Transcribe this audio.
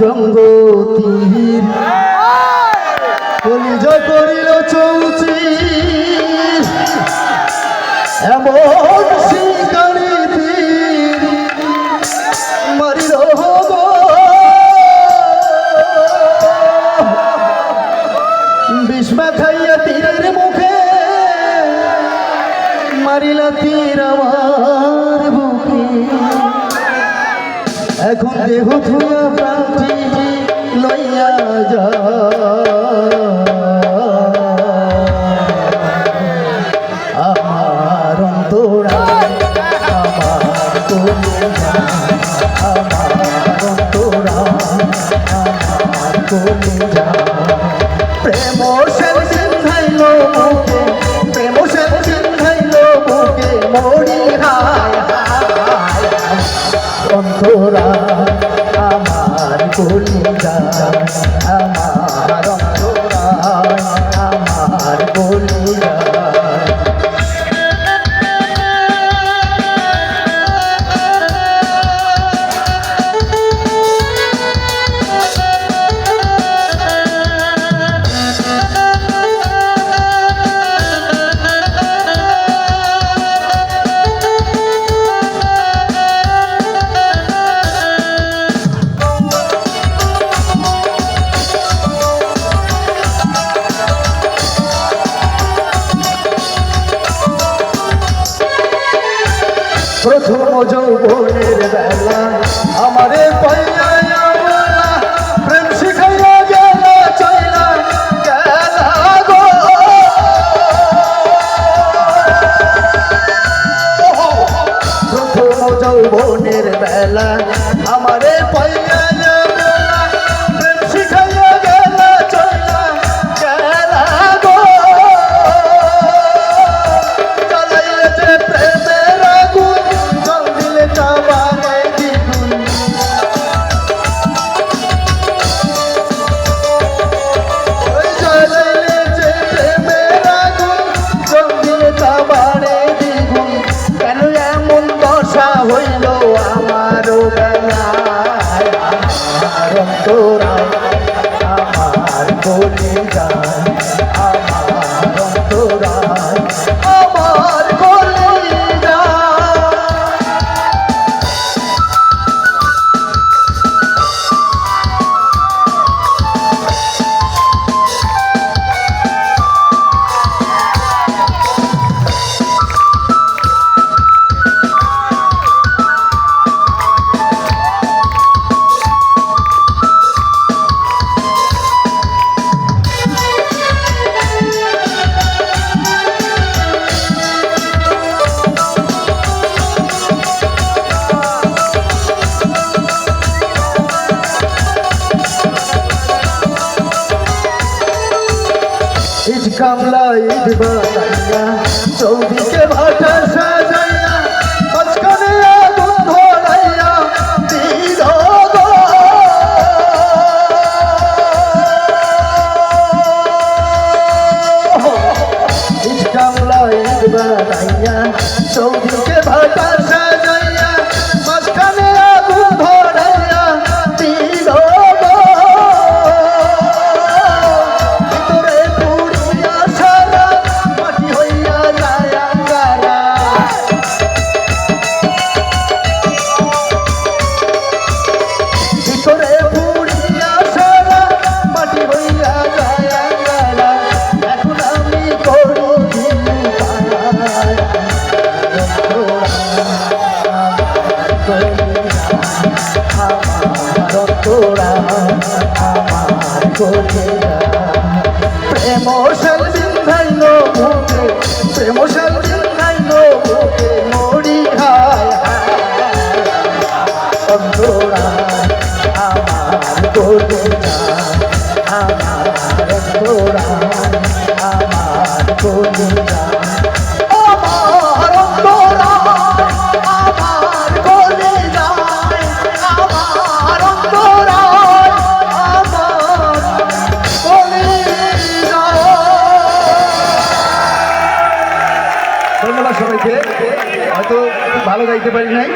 জঙ্গতির। কলিজ করিল চৌচির এমন শিকারি তীর মারিল বিষ্মা খাইয়া তীরের মুখে মারিলা তীর এখন দেহ ধুয়া প্রাপ্তি লইয়া যা আমার অন্তরা আমার তোরা আমার কলিজা অন্তরা আমার কলিজা আমার অন্তরা আমার কলিজা যৌবনের বেলা। আমারে পাইয়া প্রেম শিখাইয়া গেল চইলা গো। প্রথম আমারে পাইয়া আমার কামলা ইট বানাইয়া চৌদিকে ভাটা সাজাইয়া, মাঝখানে আগুন ধরাইয়া দিল। ইট কামলা ইট বানাইয়া ভাটা আমার আমার কলিজা প্রেম শালীন ভাইল বুকে প্রেম শালীন ভাইল বুকে মরি হায় আমার কলিজা আমার অন্তরা আমার কলিজা ভালো গাইতে পারি নাই।